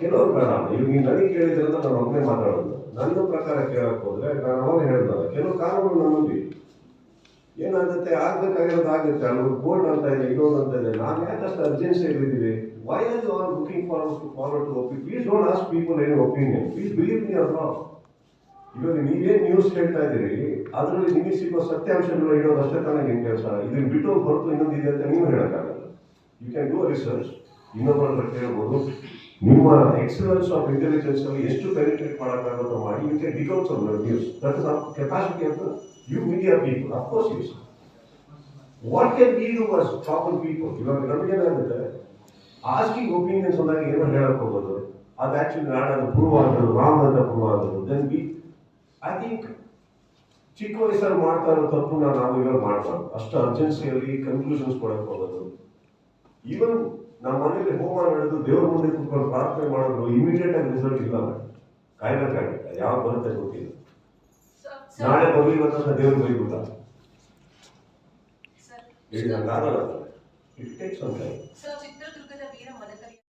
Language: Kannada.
ಕೆಲವರು ಬೇಡ ಈಗ ನೀವು ನನಗೆ ಕೇಳಿದ್ರಿಂದ ನಾನು ಒಬ್ಬನೇ ಮಾತಾಡೋದು. ನನ್ನ ಪ್ರಕಾರ ಕೇಳಕ್ ಹೋದ್ರೆ ನಾನು ಅವಾಗ ಹೇಳಿದ್ನಲ್ಲ ಕೆಲವು ಕಾನೂನು ನಂಬಿ ಏನಾಗುತ್ತೆ? ಆಗ್ಬೇಕಾಗಿರೋದು ಆಗುತ್ತೆ. ಅಲ್ಲಿ ಕೋರ್ಟ್ ಅಂತ ಇದೆ ಇನ್ನೊಂದು ಅಂತ ಇದೆ. ನಾವು ಯಾಕಷ್ಟು ಅರ್ಜೆನ್ಸಿ ಇದ್ದೀವಿ why are you are booking forward to forward to O P please don't ask people any opinion please believe me ಅವ್ರ ಇವಾಗ ನೀವೇನು ನ್ಯೂಸ್ ಹೇಳ್ತಾ ಇದ್ದೀರಿ? ಅದರಲ್ಲಿ ನಿಮಗೆ ಸಿಗೋ ಸತ್ಯಾಂಶಗಳು ಹೇಳೋದು ಅಷ್ಟೇ ತಾನೇ ನಿಮ್ಮ ಕೆಲಸ. ಇದನ್ನ ಬಿಟ್ಟು ಹೊರತು ಇನ್ನೊಂದು ಇದೆ ಅಂತ ನೀವು ಹೇಳಕ್ಕಾಗಲ್ಲ. ಯು ಕ್ಯಾನ್ ಡೂ ರಿಸರ್ಚ್ ಇನ್ನೊಬ್ಬರ ಹತ್ರ ಕೇಳ್ಬೋದು. ನಿಮ್ಮ ಎಕ್ಸ್ಪೀರಿಯನ್ಸ್ ಆಫ್ ಇಂಟೆಲಿಜೆನ್ಸ್ ಅಲ್ಲಿ ಎಷ್ಟು ಪೆನಿಟ್ರೇಟ್ ಮಾಡೋಕ್ಕಾಗುತ್ತೋ ಮಾಡಿ you can become some news that is capacity of you media people of course use what can be you was common people ಇವಾಗ ನಮಗೇನಾಗುತ್ತೆ ಆಸ್ಕಿಂಗ್ ಒಪಿನಿಯನ್ಸ್ ಅಂದಾಗ ಏನೋ ಹೇಳಕ್ ಹೋಗೋದು? ಅದು ಆಕ್ಚುಲಿ ನಾಡ ಪ್ರೂವ್ ಆಗೋದು ರಾಂಗ್ ಅಂತ ಪ್ರೂವ್ ಆಗೋದು ದೆನ್ ಬಿ ಐ ಥಿಂಕ್ ಚಿಕ್ಕ ವಯಸ್ಸಲ್ಲಿ ಮಾಡ್ತಾ ಇರೋ ನಾನು ನಾವು ಇವಾಗ ಮಾಡ್ಬಾರ್ದು. ಅಷ್ಟು ಅರ್ಜೆನ್ಸಿಯಲ್ಲಿ ಕನ್ಕ್ಲೂಷನ್ಸ್ ಕೊಡಕ್ ಹೋಗೋದು. ಈವನ್ ನಮ್ಮ ಮನೆಯಲ್ಲಿ ಹೋಮ ನಡೆದು ದೇವ್ರ ಮುಂದೆ ಕುತ್ಕೊಂಡು ಪ್ರಾರ್ಥನೆ ಮಾಡಿದ್ರು ಇಮಿಡಿಯೇಟ್ ಆಗಿ ರಿಸಲ್ಟ್ ಇಲ್ಲ ಕಾಯ್ಬೇಕಾಗಿಲ್ಲ ಯಾವಾಗ ಬರುತ್ತೆ ಗೊತ್ತಿಲ್ಲ. ನಾಳೆ ಬರ್ಲಿ ಅಂತ ದೇವ್ರ ಬೈಗುತ್ತಾ ಇಟ್ ಟೇಕ್ಸ್ ಟೈಮ್